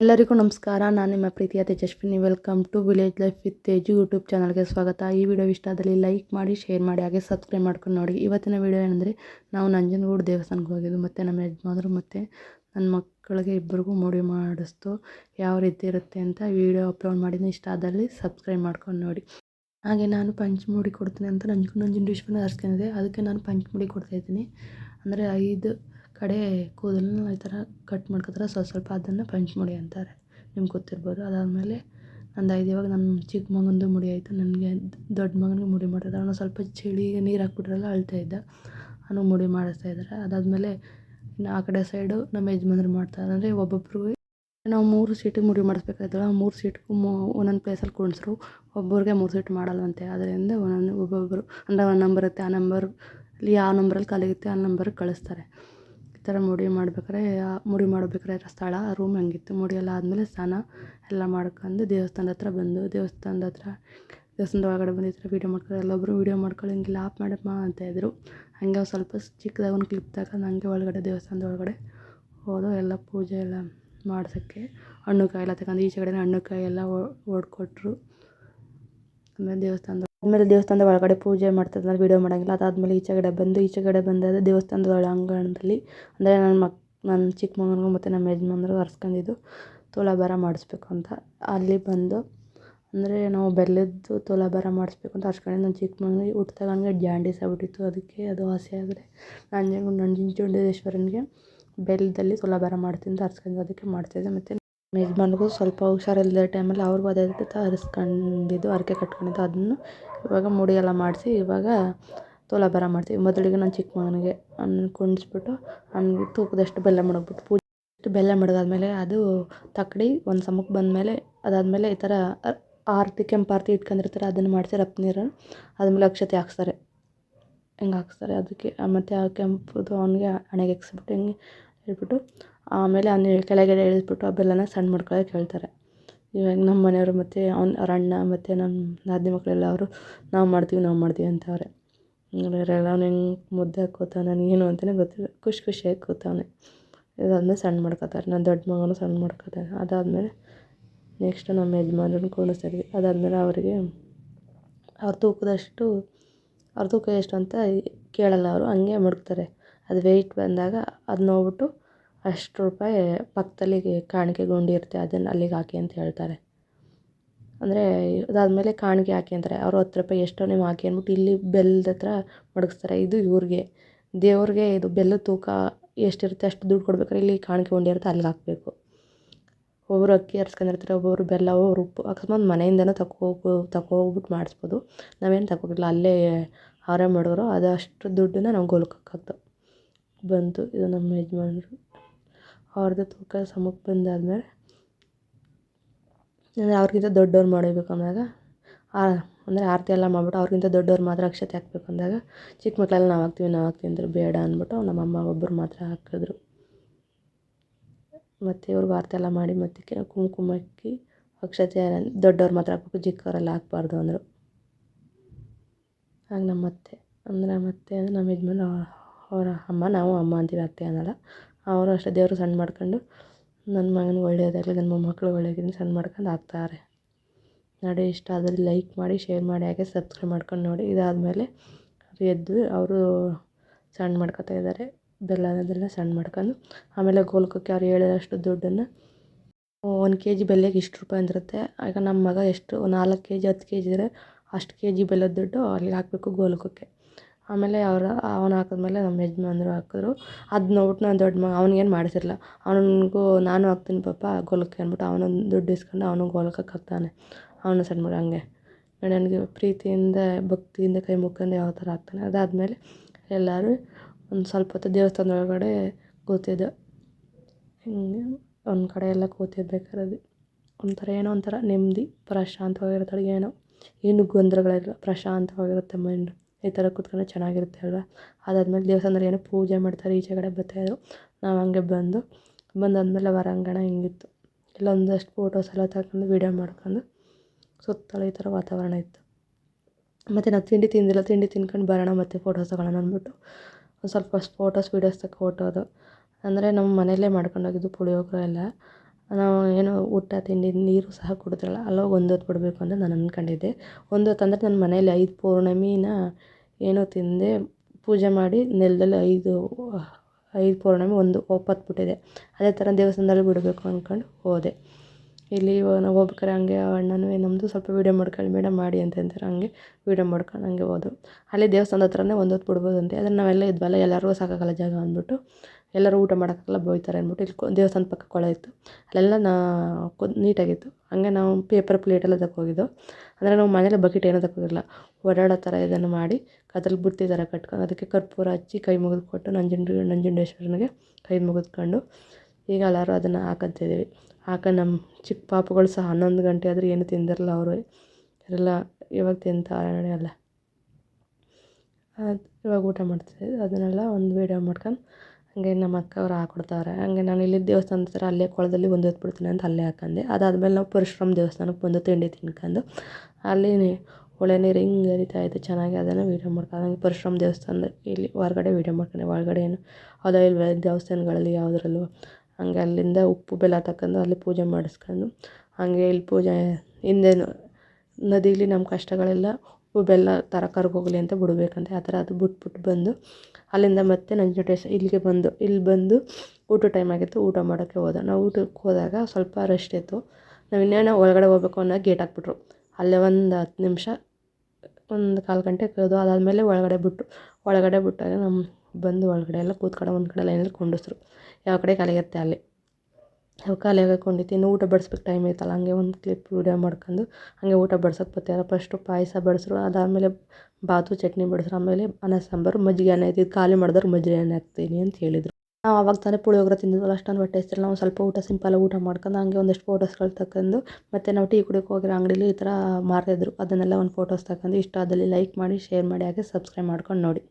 ಎಲ್ಲರಿಗೂ ನಮಸ್ಕಾರ. ನಾನು ನಿಮ್ಮ ಪ್ರೀತಿಯ Tejaswini. Welcome to village life with Teju YouTube ಚಾನಲ್ಗೆ ಸ್ವಾಗತ. ಈ ವಿಡಿಯೋ ಇಷ್ಟ ಆದಲ್ಲಿ ಲೈಕ್ ಮಾಡಿ ಶೇರ್ ಮಾಡಿ, ಹಾಗೆ ಸಬ್ಸ್ಕ್ರೈಬ್ ಮಾಡ್ಕೊಂಡು ನೋಡಿ. ಇವತ್ತಿನ ವಿಡಿಯೋ ಏನಂದರೆ, ನಾವು ನಂಜನಗೂಡು ದೇವಸ್ಥಾನಕ್ಕೆ ಹೋಗಿದ್ದು. ಮತ್ತು ನಮ್ಮ ಯಜಮಾನರು ಮತ್ತು ನನ್ನ ಮಕ್ಕಳಿಗೆ ಇಬ್ಬರಿಗೂ ಮೋಡಿ ಮಾಡಿಸ್ತು. ಯಾವ ರೀತಿ ಇರುತ್ತೆ ಅಂತ ವಿಡಿಯೋ ಅಪ್ಲೋಡ್ ಮಾಡಿದ್ದು ಇಷ್ಟ ಆದಲ್ಲಿ ಸಬ್ಸ್ಕ್ರೈಬ್ ಮಾಡ್ಕೊಂಡು ನೋಡಿ. ಹಾಗೆ ನಾನು ಪಂಚಮುಡಿ ಕೊಡ್ತೀನಿ ಅಂತ ನಂಜು ನಂಜುಂಡೇಶ್ವರನ ಹರ್ಸ್ಕೊಂಡಿದೆ ಅದಕ್ಕೆ ನಾನು ಪಂಚಮುಡಿ ಕೊಡ್ತಾಯಿದ್ದೀನಿ ಅಂದರೆ ಐದು ಕಡೆ ಕೂದಲನ್ನ ಈ ಥರ ಕಟ್ ಮಾಡ್ಕೊತಾರೆ. ಸ್ವಲ್ಪ ಸ್ವಲ್ಪ ಅದನ್ನು ಪಂಚಮುಡಿ ಅಂತಾರೆ. ನಿಮ್ಗೆ ಗೊತ್ತಿರ್ಬೋದು. ಅದಾದಮೇಲೆ ನಂದು ಐದು ಇವಾಗ ನನ್ನ ಚಿಕ್ಕ ಮಗಂದು ಮುಡಿ ಆಯಿತು. ನನಗೆ ದೊಡ್ಡ ಮಗನಿಗೆ ಮುಡಿ ಮಾಡಿದ್ರು ಅವನು ಸ್ವಲ್ಪ ಚಳಿಗೆ ನೀರು ಹಾಕ್ಬಿಟ್ರಲ್ಲ ಅಳ್ತಾ ಇದ್ದ. ಅವನು ಮುಡಿ ಮಾಡಿಸ್ತಾ ಇದ್ದಾರೆ ಅದಾದಮೇಲೆ ಇನ್ನು ಆ ಕಡೆ ಸೈಡು ನಮ್ಮ ಯಜಮಾನ್ರು ಮಾಡ್ತಾರೆ ಅಂದರೆ ಒಬ್ಬೊಬ್ರಿಗೆ ನಾವು ಮೂರು ಸೀಟಿಗೆ ಮುಡಿ ಮಾಡಿಸ್ಬೇಕಾಯ್ತಲ್ಲ ಮೂರು ಸೀಟ್ಗೂ ಮೂ ಒಂದೊಂದು ಪ್ಲೇಸಲ್ಲಿ ಕುಣಿಸ್ರು ಒಬ್ಬರಿಗೆ ಮೂರು ಸೀಟ್ ಮಾಡಲ್ವಂತೆ. ಅದರಿಂದ ಒಂದೊಂದು ಒಬ್ಬೊಬ್ಬರು ಅಂದರೆ ಒಂದು ನಂಬರ್ ಇರುತ್ತೆ. ಆ ನಂಬರ್ ಯಾವ ನಂಬರಲ್ಲಿ ಖಾಲಿಗುತ್ತೆ ಆ ನಂಬರ್ಗೆ ಕಳಿಸ್ತಾರೆ. ಥರ ಮುಡಿ ಮಾಡ್ಬೇಕಾದ್ರೆ ಮುಡಿ ಮಾಡ್ಬೇಕಾದ್ರೆ ಸ್ಥಳ ರೂಮ್ ಹಂಗಿತ್ತು, ಮುಡಿ ಎಲ್ಲ ಆದಮೇಲೆ ಸ್ನಾನ ಎಲ್ಲ ಮಾಡ್ಕೊಂಡು ದೇವಸ್ಥಾನದ ಹತ್ರ ಬಂದು, ದೇವಸ್ಥಾನದ ಹತ್ರ, ದೇವಸ್ಥಾನದ ಒಳಗಡೆ ಬಂದು ಈ ಥರ ವೀಡಿಯೋ ಮಾಡ್ಕೊಂಡು ಎಲ್ಲೊಬ್ಬರು ವೀಡಿಯೋ ಮಾಡ್ಕೊಳ್ಳೋಂಗಿಲ್ಲ ಆಫ್ ಮಾಡಮ್ಮ ಅಂತ ಇದ್ದರು ಹಾಗೆ ಸ್ವಲ್ಪ ಚಿಕ್ಕದಾಗ ಒಂದು ಕ್ಲಿಪ್ ತಗೊಂಡು ಹಂಗೆ ಒಳಗಡೆ ದೇವಸ್ಥಾನದ ಒಳಗಡೆ ಹೋದೋ, ಎಲ್ಲ ಪೂಜೆ ಎಲ್ಲ ಮಾಡ್ಸೋಕ್ಕೆ ಹಣ್ಣು ಕಾಯಿ ಎಲ್ಲ ತಗೊಂಡು ಈಚೆ ಕಡೆ ಹಣ್ಣು ಕಾಯಿ ಎಲ್ಲ ಓಡ್ಕೊಟ್ರು. ಆಮೇಲೆ ದೇವಸ್ಥಾನದ ಆಮೇಲೆ ದೇವಸ್ಥಾನದ ಒಳಗಡೆ ಪೂಜೆ ಮಾಡ್ತಿದ್ನಲ್ಲ ವಿಡಿಯೋ ಮಾಡೋಂಗಿಲ್ಲ. ಅದಾದಮೇಲೆ ಈಚೆಗಡೆ ಬಂದು, ಈಚೆ ಕಡೆ ಬಂದಾದ ದೇವಸ್ಥಾನದ ಒಳಾಂಗಣದಲ್ಲಿ ಅಂದರೆ ನನ್ನ ಮಕ್, ನನ್ನ ಚಿಕ್ಕ ಮಗನಿಗೂ ಮತ್ತು ನಮ್ಮ ಯಜಮಾನ್ರು ಹರ್ಸ್ಕೊಂಡಿದ್ದು ತೋಲಾಭಾರ ಮಾಡಿಸ್ಬೇಕು ಅಂತ. ಅಲ್ಲಿ ಬಂದು, ಅಂದರೆ ನಾವು ಬೆಲ್ಲದ್ದು ತೋಲಾಭಾರ ಮಾಡಿಸ್ಬೇಕು ಅಂತ ಹರ್ಸ್ಕೊಂಡು ನನ್ನ ಚಿಕ್ಕ ಮಗನಿಗೆ ಹುಟ್ದಾಗ ಅವನಿಗೆ ಜಾಂಡೀಸ್ ಆಗ್ಬಿಟ್ಟಿತ್ತು ಅದಕ್ಕೆ ಅದು ಆಸೆ ಆದರೆ ನಂಜನ ನಂಜುಂಡೇಶ್ವರನಿಗೆ ಬೆಲ್ಲದಲ್ಲಿ ತೋಲಾಭಾರ ಮಾಡ್ತೀನಿ ಅಂತ ಹರ್ಸ್ಕೊಂಡು ಅದಕ್ಕೆ ಮಾಡ್ತಾಯಿದ್ದೆ ಮತ್ತು ಯಜಮಾನ್ರಿಗೂ ಸ್ವಲ್ಪ ಹುಷಾರಿಲ್ಲದ ಟೈಮಲ್ಲಿ ಅವ್ರಿಗೂ ಅದೇ ರೀತಿ ತರಿಸ್ಕೊಂಡಿದ್ದು, ಹರಕೆ ಕಟ್ಕೊಂಡಿದ್ದು. ಅದನ್ನು ಇವಾಗ ಮುಡಿ ಎಲ್ಲ ಮಾಡಿಸಿ, ಇವಾಗ ತುಲಾಭಾರ ಮಾಡ್ತೀವಿ. ಮೊದಲಿಗೆ ನಾನು ಚಿಕ್ಕ ಮಗನಿಗೆ ಅವ್ನ ಕುಣಿಸ್ಬಿಟ್ಟು ಅವ್ನಿಗೆ ತೂಕದಷ್ಟು ಬೆಲ್ಲ ಮಡಗ್ಬಿಟ್ಟು ಪೂಜೆ ಬೆಲ್ಲ ಮಡಗಾದ್ಮೇಲೆ ಅದು ತಕ್ಕಡಿ ಒಂದು ಸಮಕ್ಕೆ ಬಂದಮೇಲೆ, ಅದಾದಮೇಲೆ ಈ ಥರ ಆರತಿ ಕೆಂಪು ಆರತಿ ಇಟ್ಕೊಂಡಿರ್ತಾರೆ, ಅದನ್ನು ಮಾಡಿಸಿ ರಪ್ಪ ನೀರನ್ನು ಅದಮೇಲೆ ಅಕ್ಷತೆ ಹಾಕ್ಸ್ತಾರೆ. ಹೆಂಗೆ ಹಾಕ್ಸ್ತಾರೆ. ಅದಕ್ಕೆ ಮತ್ತು ಆ ಕೆಂಪುದು ಅವನಿಗೆ ಹಣೆಗೆ ಎಕ್ಸ್ಬಿಟ್ಟು ಹೆಂಗೆ ಹೇಳ್ಬಿಟ್ಟು ಆಮೇಲೆ ಅವ್ನ ಕೆಳಗಡೆ ಇಳಿಸ್ಬಿಟ್ಟು ಆ ಸಣ್ಣ ಮಾಡ್ಕೊಳಕ್ಕೆ ಹೇಳ್ತಾರೆ. ಇವಾಗ ನಮ್ಮ ಮನೆಯವರು ಮತ್ತು ಅವ್ನ, ಅವ್ರ ಅಣ್ಣ ಮತ್ತು ನಮ್ಮ ನಾದಿನಿ ಮಕ್ಕಳೆಲ್ಲ ಅವರು, ನಾವು ಮಾಡ್ತೀವಿ ನಾವು ಮಾಡ್ತೀವಿ ಅಂತವ್ರೆ. ಅವ್ನು ಹೆಂಗೆ ಮುದ್ದೆ ಹಾಕ್ಕೋತಾನೆ ನನಗೇನು ಅಂತಲೇ ಗೊತ್ತಿಲ್ಲ. ಖುಷಿ ಖುಷಿಯಾಗಿ ಕೂತವನೆ ಇದಾದ್ಮೇಲೆ ಸಣ್ಣ ಮಾಡ್ಕೊತಾರೆ. ನನ್ನ ದೊಡ್ಡ ಮಗನು ಸಣ್ಣ ಮಾಡ್ಕೊತಾನೆ. ಅದಾದಮೇಲೆ ನೆಕ್ಸ್ಟ್ ನಮ್ಮ ಯಜಮಾನ್ರನ್ನ ಕೂರಿಸ್ತಾಯಿದ್ವಿ ಅದಾದಮೇಲೆ ಅವರಿಗೆ, ಅವ್ರ ತೂಕದಷ್ಟು, ಅವ್ರ ತೂಕ ಎಷ್ಟು ಅಂತ ಕೇಳಲ್ಲ ಅವರು. ಹಂಗೆ ಮಡಗ್ತಾರೆ ಅದು ವೆಯ್ಟ್ ಬಂದಾಗ ಅದು ನೋಡ್ಬಿಟ್ಟು ಅಷ್ಟು ರೂಪಾಯಿ ಪಕ್ಕದಲ್ಲಿ ಕಾಣಿಕೆ ಗುಂಡಿ ಇರುತ್ತೆ ಅದನ್ನು ಅಲ್ಲಿಗೆ ಹಾಕಿ ಅಂತ ಹೇಳ್ತಾರೆ. ಅಂದರೆ ಅದಾದಮೇಲೆ ಕಾಣಿಕೆ ಹಾಕಿ ಅಂತಾರೆ, ಅವರು ಹತ್ತು ರೂಪಾಯಿ ಎಷ್ಟೋ ನೀವು ಹಾಕಿ ಅಂದ್ಬಿಟ್ಟು ಇಲ್ಲಿ ಬೆಲ್ಲದ ಹತ್ರ ಮಡಗಿಸ್ತಾರೆ ಇದು ಇವ್ರಿಗೆ. ದೇವ್ರಿಗೆ ಇದು ಬೆಲ್ಲದ ತೂಕ ಎಷ್ಟಿರುತ್ತೆ, ಅಷ್ಟು ದುಡ್ಡು ಕೊಡ್ಬೇಕಾದ್ರೆ ಇಲ್ಲಿ ಕಾಣಿಕೆ ಗುಂಡಿ ಇರುತ್ತೆ ಅಲ್ಲಿಗೆ ಹಾಕಬೇಕು. ಒಬ್ಬರು ಅಕ್ಕಿ ಹರಿಸ್ಕೊಂಡಿರ್ತಾರೆ, ಒಬ್ಬೊಬ್ರು ಬೆಲ್ಲ ಒಬ್ಬರು ಉಪ್ಪು, ಅಕಸ್ಮಾತ್ ಮನೆಯಿಂದನೂ ತಗೋ ತಗೋಗ್ಬಿಟ್ಟು ಮಾಡಿಸ್ಬೋದು. ನಾವೇನು ತಗೋಗಿಲ್ಲ ಅಲ್ಲೇ ಆರಾಮ್ ಮಾಡಿದ್ರು ಅದು ಅಷ್ಟು ದುಡ್ಡನ್ನ ನಾವು ಗೋಲ್ಕಕ್ಕೆ ಬಂತು, ಇದು ನಮ್ಮ ಯಜಮಾನ್ರು. ಅವ್ರದ್ದು ತೂಕ ಸಮಕ್ಕೆ ಬಂದಾದ್ಮೇಲೆ ಅಂದರೆ ಅವ್ರಿಗಿಂತ ದೊಡ್ಡವ್ರು ಮಾಡಬೇಕು ಅಂದಾಗ ಅಂದರೆ ಆರತಿ ಎಲ್ಲ ಮಾಡ್ಬಿಟ್ಟು ಅವ್ರಿಗಿಂತ ದೊಡ್ಡವ್ರು ಮಾತ್ರ ಅಕ್ಷತೆ ಹಾಕ್ಬೇಕು ಅಂದಾಗ, ಚಿಕ್ಕ ಮಕ್ಕಳೆಲ್ಲ ನಾವು ಹಾಕ್ತೀವಿ ನಾವು ಹಾಕ್ತೀವಿ ಅಂದರು ಬೇಡ ಅಂದ್ಬಿಟ್ಟು ನಮ್ಮಮ್ಮ ಒಬ್ಬರು ಮಾತ್ರ ಹಾಕಿದ್ರು. ಮತ್ತು ಇವ್ರಿಗೆ ಆರತಿ ಎಲ್ಲ ಮಾಡಿ ಮತ್ತೆ ಕುಂಕುಮ ಹಾಕಿ ಅಕ್ಷತೆ ದೊಡ್ಡವ್ರು ಮಾತ್ರ ಹಾಕ್ಬೇಕು, ಚಿಕ್ಕವರೆಲ್ಲ ಹಾಕ್ಬಾರ್ದು ಅಂದರು. ಆಗ ನಮ್ಮ ಅತ್ತೆ ಅಂದರೆ ನಮ್ಮ ಅತ್ತೆ ಅಂದರೆ ನಮ್ಮ ಯಜಮಾನ ಅವರ ಅಮ್ಮ, ನಾವು ಅಮ್ಮ ಅಂತೀವಿ, ಅತ್ತೆ ಅನ್ನಲ್ಲ. ಅವರು ಅಷ್ಟೇ ದೇವರು ಸಣ್ಣ ಮಾಡ್ಕೊಂಡು ನನ್ನ ಮಗನಿಗೆ ಒಳ್ಳೆಯದಾಗಲಿ, ನನ್ನ ಮೊಮ್ಮಕ್ಳಿಗೆ ಒಳ್ಳೆಯದಾಗಲಿ ಸಣ್ಣ ಮಾಡ್ಕೊಂಡು ಹಾಕ್ತಾರೆ ನೋಡಿ, ಇಷ್ಟ ಆದರೆ ಲೈಕ್ ಮಾಡಿ ಶೇರ್ ಮಾಡಿ, ಹಾಗೆ ಸಬ್ಸ್ಕ್ರೈಬ್ ಮಾಡ್ಕೊಂಡು ನೋಡಿ. ಇದಾದಮೇಲೆ ಎದ್ದು ಅವರು ಸಣ್ಣ ಮಾಡ್ಕೊತಾ ಇದ್ದಾರೆ. ಬೆಲ್ಲದೆಲ್ಲ ಸಣ್ಣ ಮಾಡ್ಕೊಂಡು ಆಮೇಲೆ ಗೋಲ್ಕಕ್ಕೆ ಅವ್ರು ಹೇಳಿದಷ್ಟು ದುಡ್ಡನ್ನು ಒಂದು ಕೆ ಜಿ ಬೆಲ್ಲಗೆ ಇಷ್ಟು ರೂಪಾಯಿ ಅಂದಿರುತ್ತೆ ಆಗ ನಮ್ಮ ಮಗ ಎಷ್ಟು ನಾಲ್ಕು ಕೆ ಜಿ ಹತ್ತು ಕೆ ಜಿ ಇದ್ದರೆ ಅಷ್ಟು ಕೆ ಜಿ ಬೆಲ್ಲದ ದುಡ್ಡು ಅಲ್ಲಿಗೆ ಹಾಕಬೇಕು ಗೋಲ್ಕಕ್ಕೆ. ಆಮೇಲೆ ಅವ್ರು, ಅವನು ಹಾಕಿದ್ಮೇಲೆ ನಮ್ಮ ಯಜಮಾನ್ರು ಹಾಕಿದ್ರು. ಅದು ನೋಡ್ಬಿಟ್ಟು ನಾನು ದೊಡ್ಡ ಮಗ ಅವ್ನಿಗೇನು ಮಾಡಿಸಿರಲ್ಲ ಅವನಿಗೂ ನಾನು ಹಾಕ್ತೀನಿ ಪಾಪ, ಗೋಲಕ್ಕೆ ಅಂದ್ಬಿಟ್ಟು ಅವನೊಂದು ದುಡ್ಡು ಇಸ್ಕೊಂಡು ಅವನು ಗೋಲಕ್ಕೆ ಹಾಕ್ತಾನೆ. ಅವನು ಸಣ್ಣ ಮಗ ಹಂಗೆ. ನನಗೆ ಪ್ರೀತಿಯಿಂದ, ಭಕ್ತಿಯಿಂದ ಕೈ ಮುಗ್ಕೊಂಡು ಯಾವ ಥರ ಹಾಕ್ತಾನೆ. ಅದಾದಮೇಲೆ ಎಲ್ಲರೂ ಒಂದು ಸ್ವಲ್ಪ ಹೊತ್ತು ದೇವಸ್ಥಾನದ ಒಳಗಡೆ ಕೂತಿದ್ದು. ಹಿಂಗೆ ಒಂದು ಕಡೆ ಎಲ್ಲ ಕೂತಿರ್ಬೇಕಾದ್ರೆ ಒಂಥರ ಏನೋ ಒಂಥರ ನೆಮ್ಮದಿ ಪ್ರಶಾಂತವಾಗಿರ್ತಾಳೆ ಏನೋ. ಏನು ಗೊಂದಲಗಳಿಲ್ಲ ಪ್ರಶಾಂತವಾಗಿರುತ್ತೆ ಮೈಂಡು. ಈ ಥರ ಕೂತ್ಕೊಂಡ್ರೆ ಚೆನ್ನಾಗಿರುತ್ತೆ ಅಲ್ವಾ? ಅದಾದಮೇಲೆ ದೇವಸ್ಥಾನದಲ್ಲಿ ಏನೋ ಪೂಜೆ ಮಾಡ್ತಾರೆ, ಈಚೆ ಕಡೆ ಬರ್ತಾಯಿದ್ರು ನಾವು ಹಂಗೆ ಬಂದು, ಬಂದಾದಮೇಲೆ ಹೊರಾಂಗಣ ಹಿಂಗಿತ್ತು. ಇಲ್ಲೊಂದಷ್ಟು ಫೋಟೋಸ್ ಎಲ್ಲ ತಗೊಂಡು ವೀಡಿಯೋ ಮಾಡ್ಕೊಂಡು ಸುತ್ತಲೂ ಈ ಥರ ವಾತಾವರಣ ಇತ್ತು. ಮತ್ತು ನಾವು ತಿಂಡಿ ತಿಂದಿಲ್ಲ, ತಿಂಡಿ ತಿನ್ಕೊಂಡು ಬರೋಣ ಮತ್ತು ಫೋಟೋಸ್ ತಗೊಳ್ಳೋಣ ಅಂದ್ಬಿಟ್ಟು. ಒಂದು ಸ್ವಲ್ಪ ಫೋಟೋಸ್ ವೀಡಿಯೋಸ್ ತಗೊ ಹೊಟ್ಟೋದು ಅಂದರೆ ನಮ್ಮ ಮನೆಯಲ್ಲೇ ಮಾಡ್ಕೊಂಡು ಹೋಗಿದ್ದು ಪುಳಿಯೋಗರೆ ಎಲ್ಲ. ನಾವು ಏನು ಊಟ, ತಿಂಡಿ, ನೀರು ಸಹ ಕುಡಿದ್ರಲ್ಲ, ಅಲ್ಲೋಗಿ ಒಂದು ಹೊತ್ತು ಬಿಡಬೇಕು ಅಂತ ನಾನು ಅಂದ್ಕೊಂಡಿದ್ದೆ ಒಂದು ಹೊತ್ತು ಅಂದರೆ ನನ್ನ ಮನೇಲಿ ಐದು ಪೌರ್ಣಮಿನ ಏನೋ ತಿಂದೆ, ಪೂಜೆ ಮಾಡಿ ನೆಲದಲ್ಲಿ ಐದು ಐದು ಪೌರ್ಣಮಿ ಒಂದು ಒಪ್ಪತ್ಬಿಟ್ಟಿದೆ ಅದೇ ಥರ ದೇವಸ್ಥಾನದಲ್ಲಿ ಬಿಡಬೇಕು ಅಂದ್ಕೊಂಡು ಹೋದೆ. ಇಲ್ಲಿ ನಾವು ಹೋಗ್ಬೇಕಾರೆ ಹಂಗೆ, ಆ ಅಣ್ಣನೂ ನಮ್ಮದು ಸ್ವಲ್ಪ ವೀಡಿಯೋ ಮಾಡ್ಕೊಳ್ಳಿ ಮೇಡಮ್ ಮಾಡಿ ಅಂತ ಅಂತಾರೆ. ಹಂಗೆ ವೀಡಿಯೋ ಮಾಡ್ಕೊಂಡು ಹಂಗೆ ಹೋದ್ರು ಅಲ್ಲಿ ದೇವಸ್ಥಾನದ ಹತ್ರನೇ ಒಂದು ಹೊತ್ತು ಬಿಡ್ಬೋದಂತೆ. ಆದರೆ ನಾವೆಲ್ಲ ಇದ್ವಲ್ಲ, ಎಲ್ಲರಿಗೂ ಸಾಕಾಗಲ್ಲ ಜಾಗ ಅಂದ್ಬಿಟ್ಟು. ಎಲ್ಲರೂ ಊಟ ಮಾಡೋಕ್ಕಾಗಲ್ಲ ಬೋಯ್ತಾರೆ ಅಂದ್ಬಿಟ್ಟು. ಇಲ್ಲಿ ದೇವಸ್ಥಾನದ ಪಕ್ಕ ಕೊಳ ಇತ್ತು. ಅಲ್ಲೆಲ್ಲ ನಾ ನೀಟಾಗಿತ್ತು. ಹಂಗೆ ನಾವು ಪೇಪರ್ ಪ್ಲೇಟೆಲ್ಲ ತಗೋಗಿದ್ದು ಅಂದರೆ ನಾವು ಮನೇಲಿ ಬಕೆಟ್ ಏನೂ ತಗೋದಿಲ್ಲ. ಓಡಾಡೋ ಥರ ಇದನ್ನು ಮಾಡಿ ಅದ್ರಲ್ಲಿ ಬುತ್ತಿ ಥರ ಕಟ್ಕೊಂಡು ಅದಕ್ಕೆ ಕರ್ಪೂರ ಹಚ್ಚಿ ಕೈ ಮುಗಿದು ಕೊಟ್ಟು ನಂಜುಂಡ, ನಂಜುಂಡೇಶ್ವರನಿಗೆ ಕೈ ಮುಗಿದ್ಕೊಂಡು ಈಗ ಎಲ್ಲರೂ ಅದನ್ನು ಹಾಕಂತಿದ್ದೀವಿ ಆಗ ನಮ್ಮ ಚಿಕ್ಕ ಪಾಪುಗಳು ಸಹ ಹನ್ನೊಂದು ಗಂಟೆ ಆದರೂ ಏನು ತಿಂದಿರಲ್ಲ ಅವರು. ಎಲ್ಲ ಇವಾಗ ತಿಂತಾರೆ ಅಲ್ಲ. ಇವಾಗ ಊಟ ಮಾಡ್ತಿದ್ದೆ ಅದನ್ನೆಲ್ಲ ಒಂದು ವೀಡಿಯೋ ಮಾಡ್ಕೊಂಡು ಹಂಗೆ ನಮ್ಮ ಅಕ್ಕ ಅವ್ರು ಹಾಕ್ಕೊಡ್ತಾವ್ರೆ ಹಂಗೆ ನಾನು ಇಲ್ಲಿ ದೇವಸ್ಥಾನದ ಹತ್ರ ಅಲ್ಲೇ ಕೊಳದಲ್ಲಿ ಒಂದು ಹೊತ್ತು ಬಿಡ್ತೀನಿ ಅಂತ ಅಲ್ಲೇ ಹಾಕಂದೆ. ಅದಾದಮೇಲೆ ನಾವು ಪರಶುರಾಮ ದೇವಸ್ಥಾನಕ್ಕೆ ಬಂದು ತಿಂಡಿ ತಿನ್ಕೊಂಡು ಅಲ್ಲಿ ಹೊಳೆ ನೀರು ಹಿಂಗೆ ಹರಿತಾ ಇತ್ತು ಚೆನ್ನಾಗಿ ಅದನ್ನು ವೀಡಿಯೋ ಮಾಡ್ಕೊಂಡು ಹಂಗೆ ಪರಶುರಾಮ ದೇವಸ್ಥಾನದ ಇಲ್ಲಿ ಹೊರಗಡೆ ವೀಡಿಯೋ ಮಾಡ್ಕೊಂಡೆ. ಒಳಗಡೆ ಏನು ಅದೇ ಇಲ್ಲಿ ದೇವಸ್ಥಾನಗಳಲ್ಲಿ ಯಾವುದ್ರಲ್ಲೂ ಹಂಗೆ ಅಲ್ಲಿಂದ ಉಪ್ಪು ಬೆಲ್ಲ ತಕ್ಕಂದು ಅಲ್ಲಿ ಪೂಜೆ ಮಾಡಿಸ್ಕೊಂಡು ಹಾಗೆ ಇಲ್ಲಿ ಪೂಜೆ ಹಿಂದೇನು ನದಿಲಿ ನಮ್ಮ ಕಷ್ಟಗಳೆಲ್ಲ ಬೆಲ್ಲ ಥರ ಕರ್ಗೋಗಲಿ ಅಂತ ಬಿಡಬೇಕಂತೆ, ಆ ಥರ ಅದು ಬಿಟ್ಬಿಟ್ಟು ಬಂದು ಅಲ್ಲಿಂದ ಮತ್ತೆ ನಂಜುಂಡೇಶ್ವರ ಇಲ್ಲಿಗೆ ಬಂದು, ಇಲ್ಲಿ ಬಂದು ಊಟ ಟೈಮ್ ಆಗಿತ್ತು, ಊಟ ಮಾಡೋಕ್ಕೆ ಹೋದ. ನಾವು ಊಟಕ್ಕೆ ಹೋದಾಗ ಸ್ವಲ್ಪ ರೆಸ್ಟ್ ಇತ್ತು. ನಾವು ಇನ್ನೇನೋ ಒಳಗಡೆ ಹೋಗ್ಬೇಕು ಅನ್ನೋ ಗೇಟ್ ಹಾಕ್ಬಿಟ್ರು. ಅಲ್ಲೇ ಒಂದು ಹತ್ತು ನಿಮಿಷ, ಒಂದು ಕಾಲು ಗಂಟೆ ಕಳೆದು ಅದಾದಮೇಲೆ ಒಳಗಡೆ ಬಿಟ್ಟು ಒಳಗಡೆ ಬಿಟ್ಟಾಗ ನಮ್ಮ ಬಂದು ಒಳಗಡೆ ಎಲ್ಲ ಕೂತ್ಕೊಂಡು ಒಂದು ಕಡೆ ಲೈನಲ್ಲಿ ಕುಂಡಿಸ್ರು. ಯಾವ ಕಡೆ ಖಾಲಿಯಾಗತ್ತೆ ಅಲ್ಲಿ. ಖಾಲಿಯಾಗ ಇನ್ನು ಊಟ ಬಡಿಸ್ಬೇಕು ಟೈಮ್ ಐತಲ್ಲ, ಹಂಗೆ ಒಂದು ಕ್ಲಿಪ್ ವೀಡಿಯೋ ಮಾಡ್ಕೊಂಡು ಹಾಗೆ ಊಟ ಬಡ್ಸೋಕೆ ಬರ್ತಾಯಿಲ್ಲ ಫಸ್ಟು ಪಾಯಸ ಬಡಿಸ್ರು, ಅದಾದಮೇಲೆ ಬಾತು, ಚಟ್ನಿ ಬಡಿಸ್ರು, ಆಮೇಲೆ ಅನ್ನ ಸಾಂಬಾರು, ಮಜ್ಜಿಗೆ ಅನ್ನ ಐತಿ ಖಾಲಿ ಮಾಡಿದ್ರೆ ಮಜ್ಜಿಗೆ ಅನ್ನ ಹಾಕ್ತೀನಿ ಅಂತ ಹೇಳಿದರು. ನಾವು ಅವಾಗ ತಾನೇ ಪುಳಿಯೋಗರೆ ತಿಂದಿದ್ವಲ್ಲ, ಅಷ್ಟೊಂದು ಹೊಟ್ಟೆ ಹಸ್ದಿಲ್ಲ ನಾವು ಸ್ವಲ್ಪ ಊಟ ಸಿಂಪಲಾಗಿ ಊಟ ಮಾಡ್ಕೊಂಡು ಹಂಗೆ ಒಂದಷ್ಟು ಫೋಟೋಸ್ಗಳು ತಗೊಂಡು ಮತ್ತು ನಾವು ಟೀ ಕುಡಿಯೋಕೆ ಹೋಗಿರೋ ಅಂಗಡೀಲಿ ಈ ಥರ ಮಾರ್ತಿದ್ರು. ಅದನ್ನೆಲ್ಲ ಒಂದು ಫೋಟೋಸ್ ತಗೊಂಡು ಇಷ್ಟ ಅದರಲ್ಲಿ ಲೈಕ್ ಮಾಡಿ ಶೇರ್ ಮಾಡಿ, ಹಾಗೆ ಸಬ್ಸ್ಕ್ರೈಬ್ ಮಾಡ್ಕೊಂಡು ನೋಡಿ.